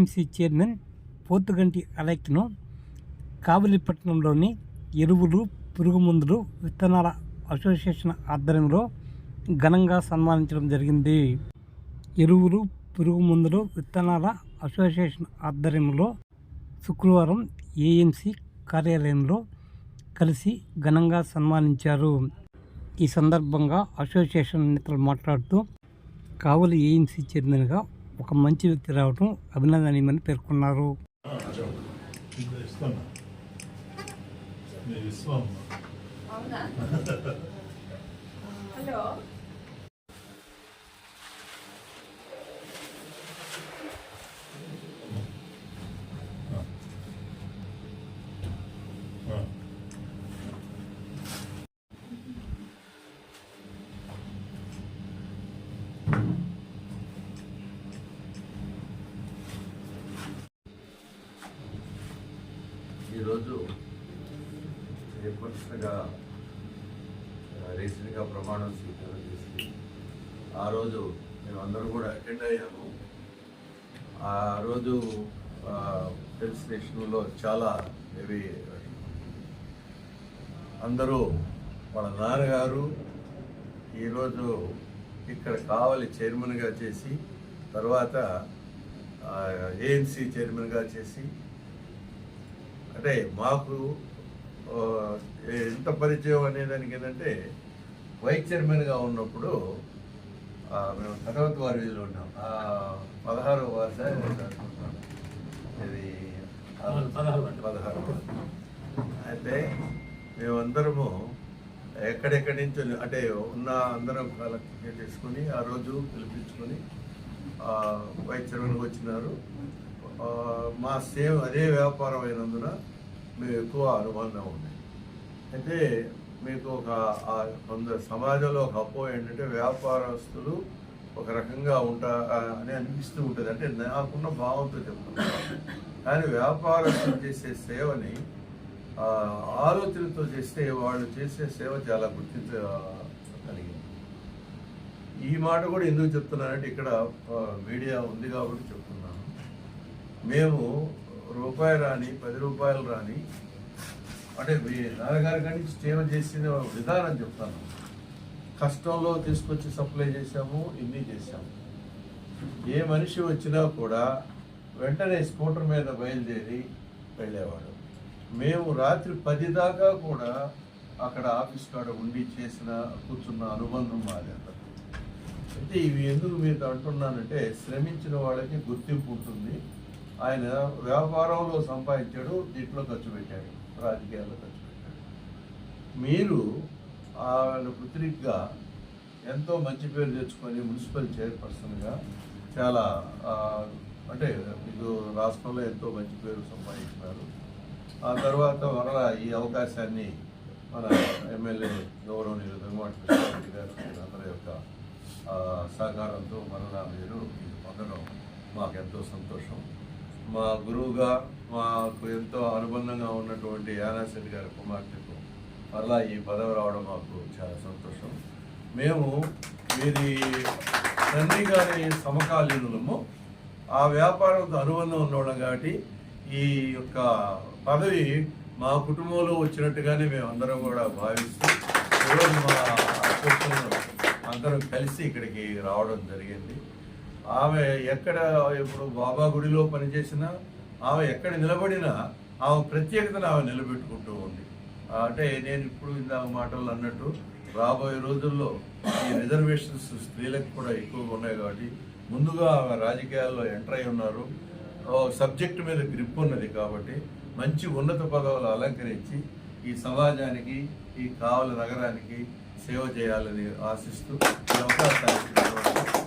AMC chairman Pothuganti అలెక్ను కావలిపట్నంలోని ఎరువులు పురుగుమందులు విత్తనాల అసోసియేషన్ ఆధ్వర్యంలో ఘనంగా సన్మానించడం జరిగింది. ఎరువులు పురుగుమందులు విత్తనాల అసోసియేషన్ ఆధ్వర్యంలో శుక్రవారం ఏఎంసీ కార్యాలయంలో కలిసి ఘనంగా సన్మానించారు. ఈ సందర్భంగా అసోసియేషన్ నేతలు మాట్లాడుతూ కావలి ఏఎంసీ చైర్మన్గా ఒక మంచి వ్యక్తి రావడం అభినందనీయమని పేర్కొన్నారు. హలో? ఈరోజు ఏర్పరిచినగా రీసెంట్గా ప్రమాణం స్వీకారం చేసి ఆ రోజు మేమందరం కూడా అటెండ్ అయ్యాము. ఆ రోజు హిల్ స్టేషన్లో చాలా హెవీ అందరూ వాళ్ళ నాన్నగారు ఈరోజు ఇక్కడ కావలి చైర్మన్గా చేసి తర్వాత ఏఎన్సీ చైర్మన్గా చేసి అంటే మాకు ఎంత పరిచయం అనే దానికి ఏంటంటే వైస్ చైర్మన్గా ఉన్నప్పుడు మేము తర్వాత వారి వీధిలో ఉన్నాం పదహారు వార్ష ఇది పదహారు. అయితే మేమందరము ఎక్కడెక్కడి నుంచి అంటే ఉన్న అందరం కలెక్ట్ చేసుకుని ఆ రోజు పిలిపించుకొని వైస్ చైర్మన్గా వచ్చినారు. మా సేమ్ అదే వ్యాపారం అయినందున మేము ఎక్కువ అనుబంధం ఉంది. అయితే మీకు ఒక కొందరు సమాజంలో ఒక అపో ఏంటంటే వ్యాపారస్తులు ఒక రకంగా ఉంటా అని అనిపిస్తూ ఉంటుంది. అంటే నాకున్న భావంతో చెప్తున్నాను కానీ వ్యాపారస్తులు చేసే సేవని ఆలోచనతో చేస్తే వాళ్ళు చేసే సేవ చాలా గుర్తించగలిగింది ఈ మాట కూడా ఎందుకు చెప్తున్నానంటే ఇక్కడ మీడియా ఉంది కాబట్టి చెప్తున్నాను. మేము రూపాయి రాని పది రూపాయలు రాని అంటే మీ నాన్నగారి కానీ సేవ చేసిన విధానం చెప్తాను. కష్టంలో తీసుకొచ్చి సప్లై చేశాము ఇన్ని చేశాము. ఏ మనిషి వచ్చినా కూడా వెంటనే స్కూటర్ మీద బయలుదేరి వెళ్ళేవాడు. మేము రాత్రి పది దాకా కూడా అక్కడ ఆఫీస్ కాడ ఉండి చేసిన కూర్చున్న అనుబంధం మాది అక్కడ. అయితే ఇవి ఎందుకు మీతో అంటున్నానంటే శ్రమించిన వాళ్ళకి గుర్తింపు ఉంటుంది. ఆయన వ్యాపారంలో సంపాదించాడు దీంట్లో ఖర్చు పెట్టాడు రాజకీయాల్లో ఖర్చు పెట్టాడు. మీరు ఆయన పుత్రికగా ఎంతో మంచి పేరు తెచ్చుకొని మున్సిపల్ చైర్పర్సన్గా చాలా అంటే మీకు రాష్ట్రంలో ఎంతో మంచి పేరు సంపాదించినారు. ఆ తర్వాత మరలా ఈ అవకాశాన్ని మన ఎమ్మెల్యే గౌరవనీయులు వెంకట కృష్ణారెడ్డి గారు అందరి యొక్క సహకారంతో మరలా మీరు ఇది పొందడం మాకు ఎంతో సంతోషం. మా గురువుగా మాకు ఎంతో అనుబంధంగా ఉన్నటువంటి యానాశెట్టి గారి కుమార్తెకు మరలా ఈ పదవి రావడం మాకు చాలా సంతోషం. మేము మీది తండ్రి గారి సమకాలీనులము. ఆ వ్యాపారంతో అనుబంధం ఉండడం కాబట్టి ఈ యొక్క పదవి మా కుటుంబంలో వచ్చినట్టుగానే మేము అందరం కూడా భావిస్తూ ఈరోజు మా అందరం కలిసి ఇక్కడికి రావడం జరిగింది. ఆమె ఎక్కడ ఇప్పుడు బాబా గుడిలో పనిచేసినా ఆమె ఎక్కడ నిలబడినా ఆమె ప్రత్యేకతను ఆమె నిలబెట్టుకుంటూ ఉంది. అంటే నేను ఇప్పుడు ఇందాక మాటలు అన్నట్టు రాబోయే రోజుల్లో ఈ రిజర్వేషన్స్ స్త్రీలకు కూడా ఎక్కువగా ఉన్నాయి కాబట్టి ముందుగా ఆమె రాజకీయాల్లో ఎంటర్ అయి ఉన్నారు. సబ్జెక్ట్ మీద గ్రిప్ ఉన్నది కాబట్టి మంచి ఉన్నత పదవులు అలంకరించి ఈ సమాజానికి ఈ కావలి నగరానికి సేవ చేయాలని ఆశిస్తూ ఈ అవకాశాన్ని